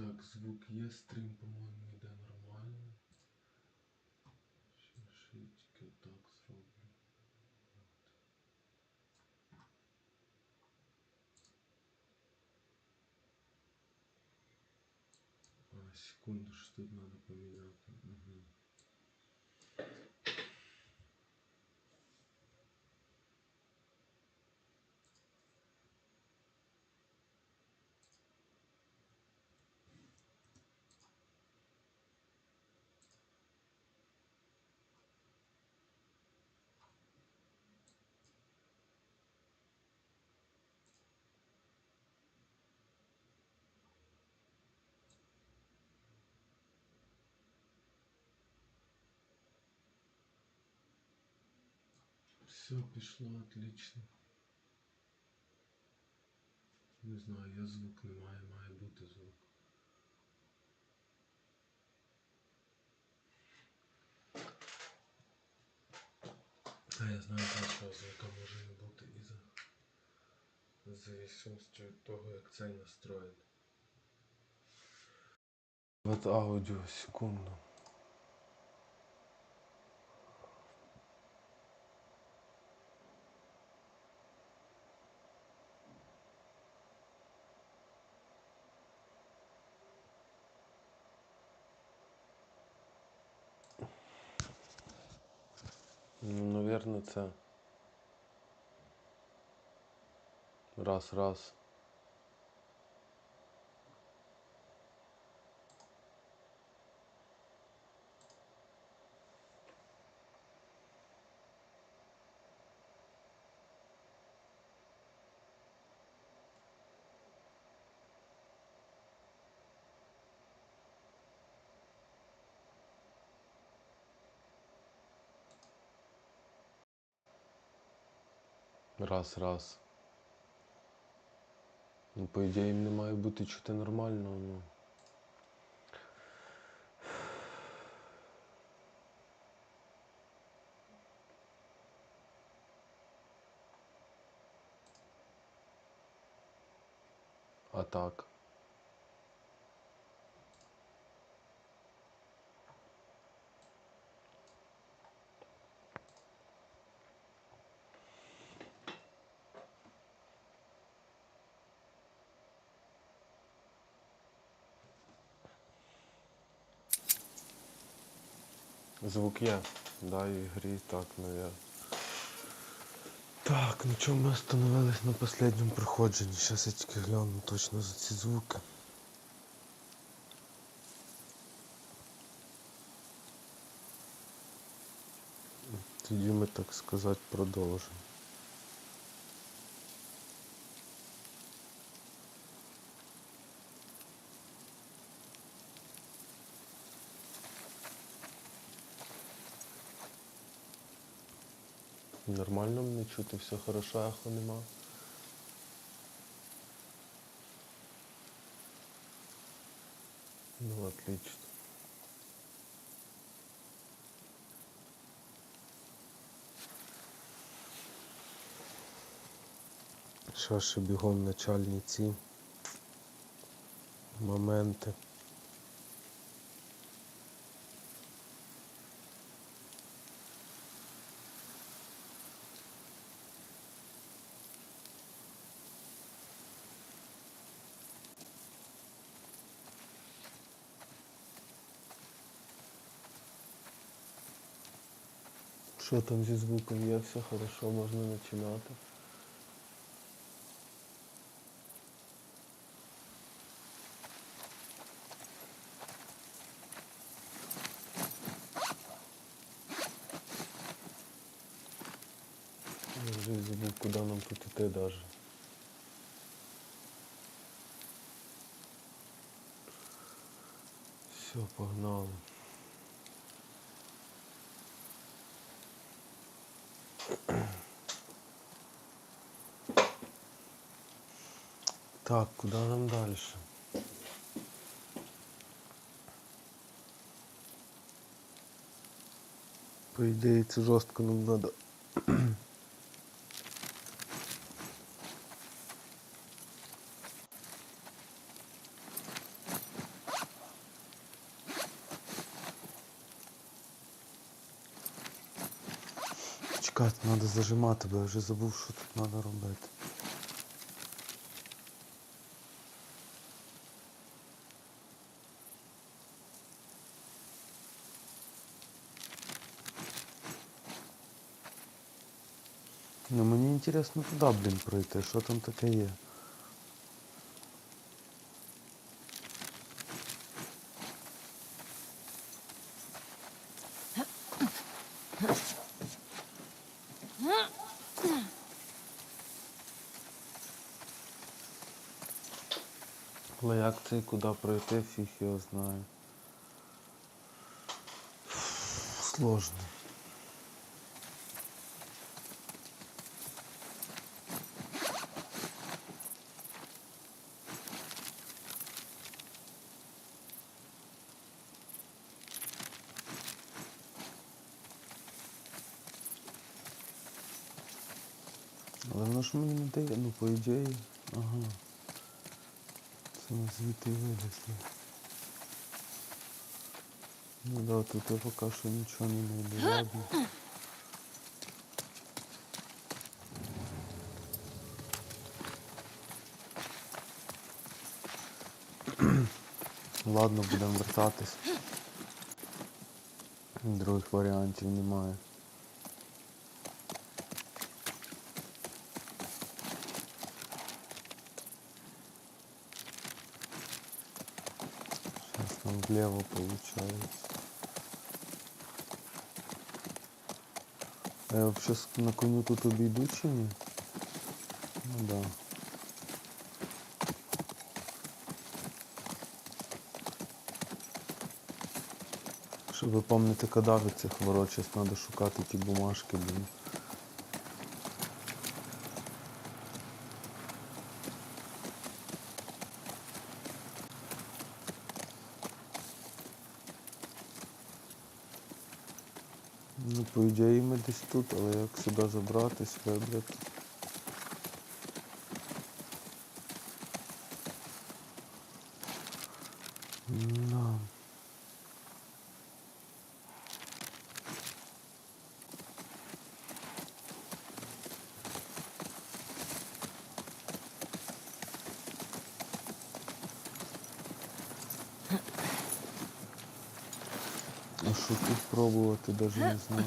Так, звук є, стрім, по-моєму, йде нормально. Ще, ще тільки так зроблю. А, секунду, що тут треба поміняти. Угу. Все пішло отлично. Не знаю, я звук немає, має бути звук. А я знаю, що звука може не бути і за в від того, як цей настроєний. От аудіо, секунду. Raz, raz. Раз, раз. Раз, раз. Ну, по ідеї, їм не має бути чути нормально, ну. А так. Звук є. Да, і грі так, навіть. Так, ну чому ми остановились на останньому проходженні? Зараз я тільки гляну точно за ці звуки. Тоді ми, так сказати, продовжимо. Нормально мене чути, все хорошо, ехо нема. Ну, отлично. Що ще бігом начальні ці моменти. Що там зі звуком є, все хорошо, можна починати. Я вже забув, куди нам тут іти даже. Все, погнали. Так, куди нам далі? По ідеї це жорстко нам треба. Чекати, треба зажимати, бо я вже забув, що тут треба робити. Інтересно туди, блін, пройти, що там таке є. Але як це і куди пройти, фіг його знає. Сложно. тут я пока что ничего не найду. Ладно. Ладно, будемо вертатись. Других варіантів немає. Сейчас нам влево получается. Я вообще с- на коню тут обійду чи ні? Ну да. Щоб ви пам'ятаєте, коли цих ворочих, треба шукати ті бумажки, блін. Ну, по ідеї ми десь тут, але як сюди забратись, вибрати. Да. Пробувати, навіть не знаю.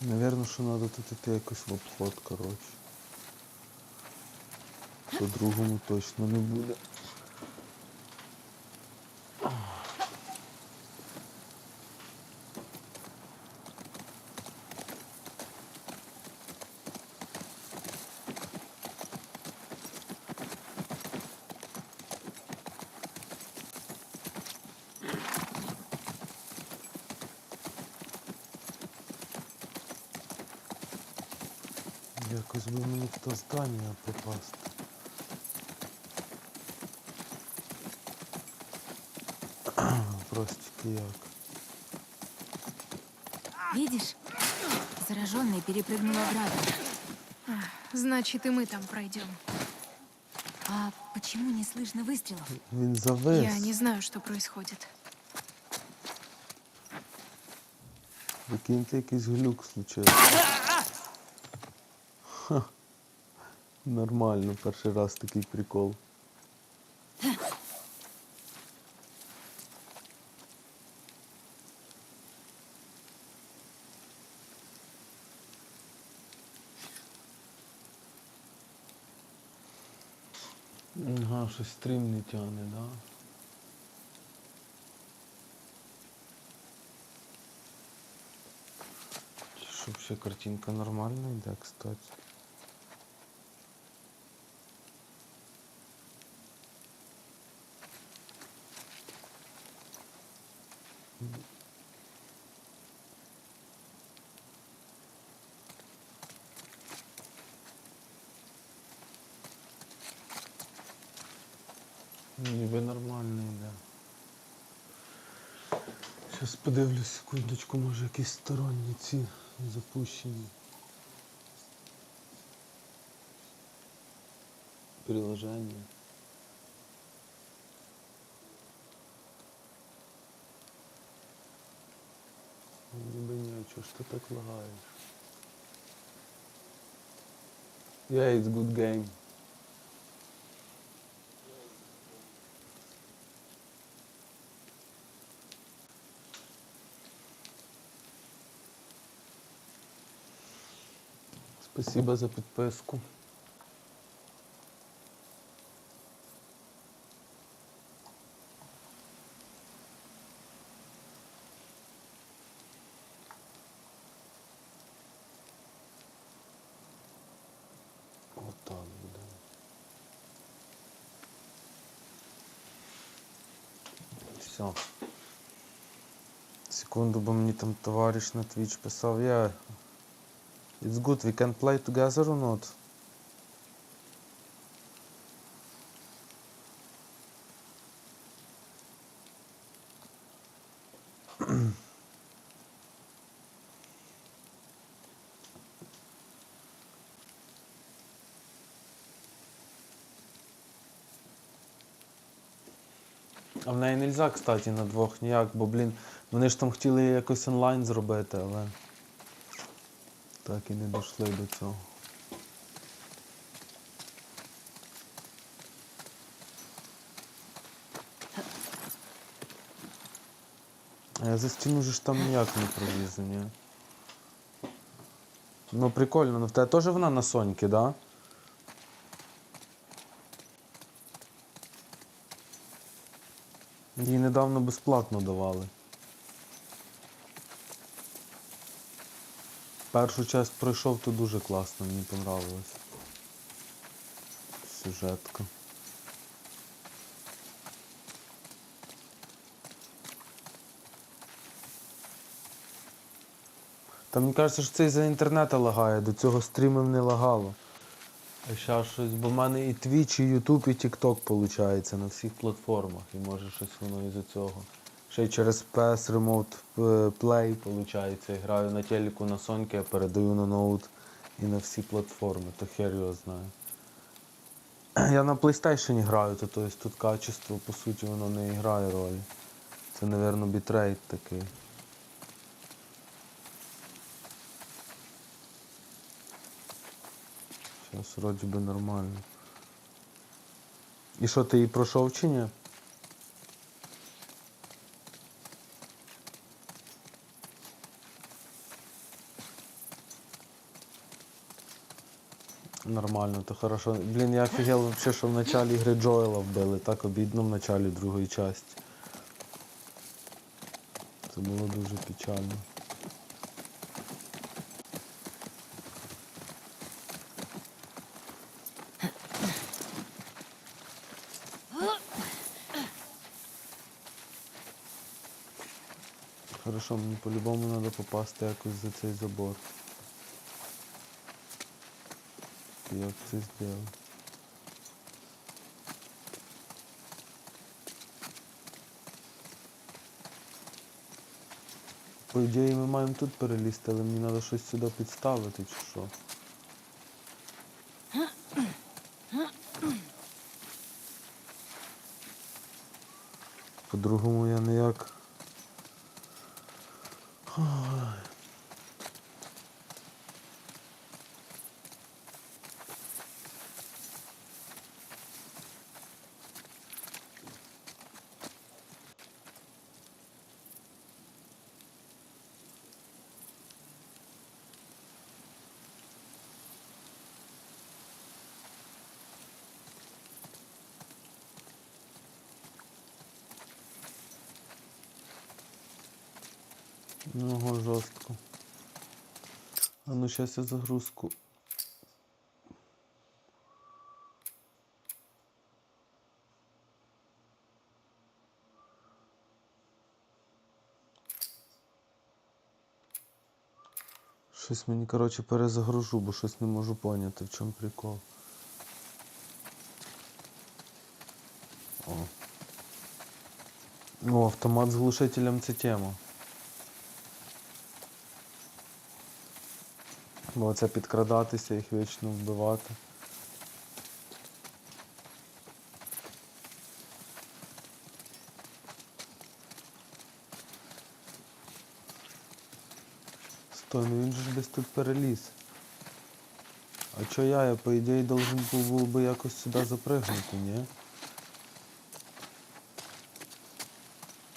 Наверно, що треба тут іти якось в обход, коротше. По-другому точно не буде. здання попасти. Простики як. Видишь? Зараженная перепрыгнула ограду. Значит, и мы там пройдем. А почему не слышно выстрелов? Він завис. Я не знаю, что происходит. Прикиньте, якийсь глюк случився. Ха. Нормально, перший раз такий прикол. Ага, щось стрім не тягне, да? Щоб ще картинка нормальна йде, кстати. Нормально йде. Зараз подивлюсь секундочку, може якісь сторонні ці запущені. Приложення. Ні, чого ж ти так лагаєш? Yeah, it's good game. Спасибо за підписку. Все. Секунду, бо мені там товариш на Twitch писав. Я It's good. We can play together or not? А в неї нельзя, кстати, на двох ніяк, бо, блін, вони ж там хотіли якось онлайн зробити, але так і не дійшли до цього. А я за стіну ж там ніяк не пролізу, ні. Ну прикольно, ну в тебе теж вона на Соньки, да? Її недавно безплатно давали. Першу часть пройшов, то дуже класно, мені понравилось. Сюжетка. Та мені кажеться, що це із-за інтернету лагає, до цього стрімів не лагало. А зараз щось, бо в мене і Twitch, і YouTube, і TikTok виходить на всіх платформах. І може щось воно із-за цього. Ще через PS Remote е, Play, виходить. Граю на телеку на Соньки, я передаю на ноут і на всі платформи, то хер його знає. Я на PlayStation граю, то тобто тут качество, по суті, воно не грає ролі. Це, мабуть, бітрейт такий. Зараз вроді би нормально. І що, ти її пройшов чи ні? Нормально, то хорошо. Блін, я офігел вообще, що в началі гри Джоела вбили. Так обідно в началі другої часті. Це було дуже печально. Хорошо, мені по-любому треба попасти якось за цей забор. Як це зробити? По ідеї ми маємо тут перелізти, але мені треба щось сюди підставити чи що. По-другому я ніяк. Ого, жорстко. А ну сейчас я загрузку. Щось мені, коротше, перезагружу, бо щось не можу поняти, в чому прикол. О. О, автомат з глушителем це тема. Бо це підкрадатися, їх вічно вбивати. Стой, ну він же десь тут переліз. А чо я? Я по ідеї должен був би якось сюди запригнути, ні?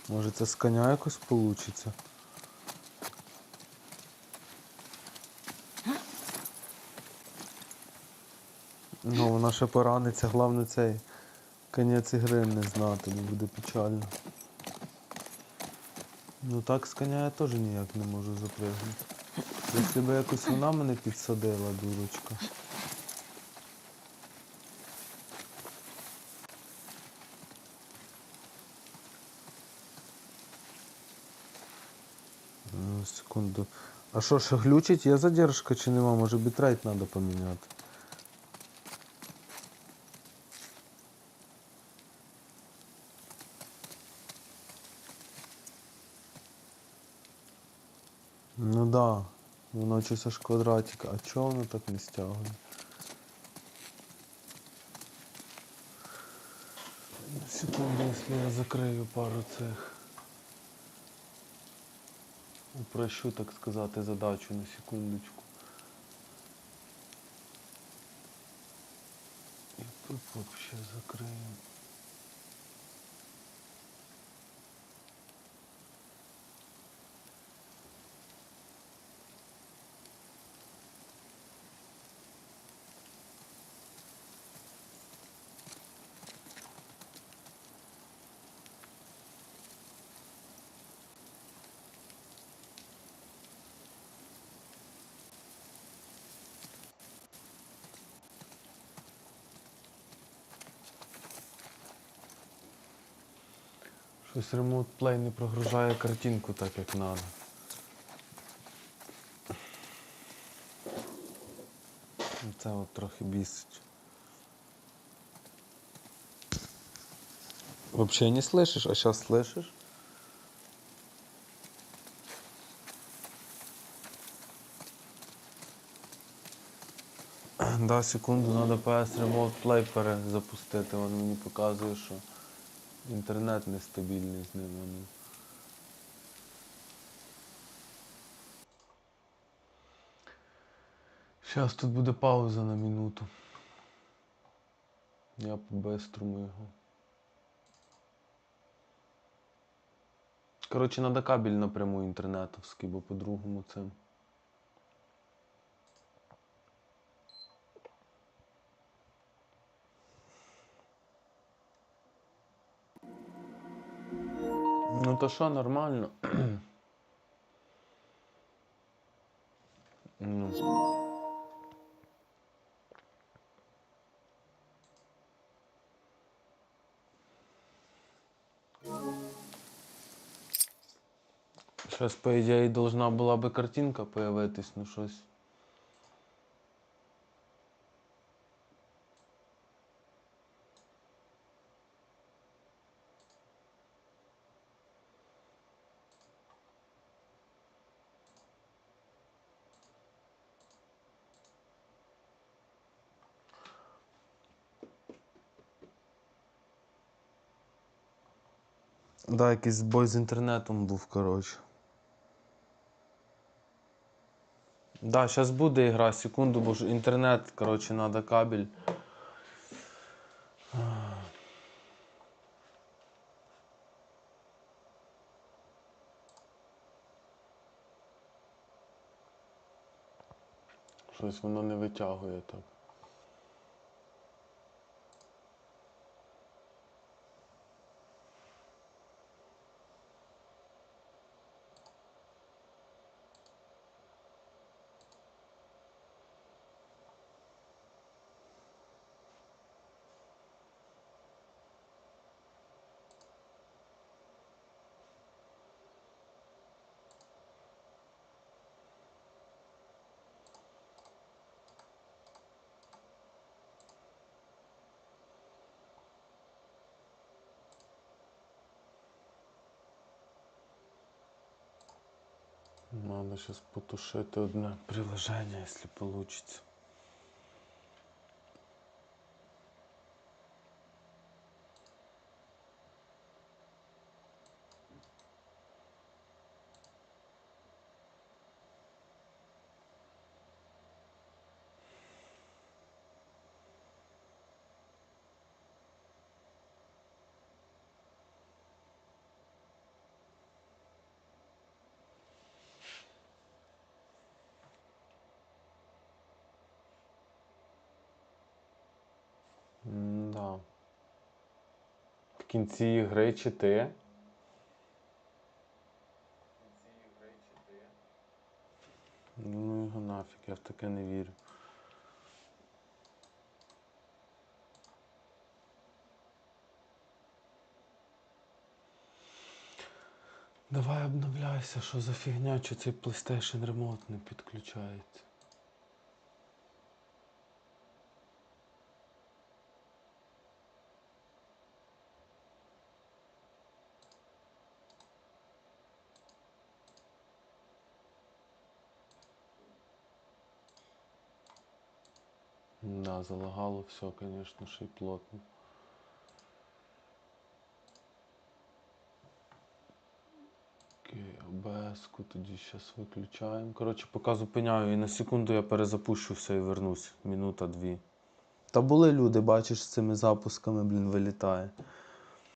Може це з коня якось получиться? Ну, вона ще пораниться, головне цей конець ігри не знати, не буде печально. Ну так з коня я теж ніяк не можу запригнути. Якщо б якось вона мене підсадила, дурочка. Ну, секунду. А що ще глючить? Є задержка чи нема? Може бітрейт треба поміняти? Ну да, воно щось аж квадратик. А чого воно так не стягує? Секунду, якщо я закрию пару цих. Упрощу, так сказати, задачу на секундочку. І тут вообще закрию. Щось Remote Play не прогружає картинку так, як треба. Це от трохи бісить. Вообще не слышишь, а сейчас слышишь? Да, секунду, треба PS Remote Play перезапустити. Він мені показує, що інтернет нестабільний з ним. ну. Зараз тут буде пауза на минуту. Я по-бистрому його. Коротше, треба кабель напряму інтернетовський, бо по-другому це. То що, нормально. ну. Сейчас, по ідеї, должна була би картинка появитись, ну щось. Да, якийсь збой з інтернетом був, коротше. Да, зараз буде ігра, секунду, бо ж інтернет, коротше, треба кабель. Щось воно не витягує так. Надо сейчас потушити одне приложение, если получится. Да. В кінці ігри чи ти? Ну його нафіг, я в таке не вірю. Давай обновляйся, що за фігня, чи цей PlayStation Remote не підключається. Да, залагало все, конечно, ще й плотно. Окей, ОБС-ку тоді зараз виключаємо. Коротше, поки зупиняю і на секунду я перезапущу все і вернусь. Мінута-дві. Та були люди, бачиш, з цими запусками, блін, вилітає.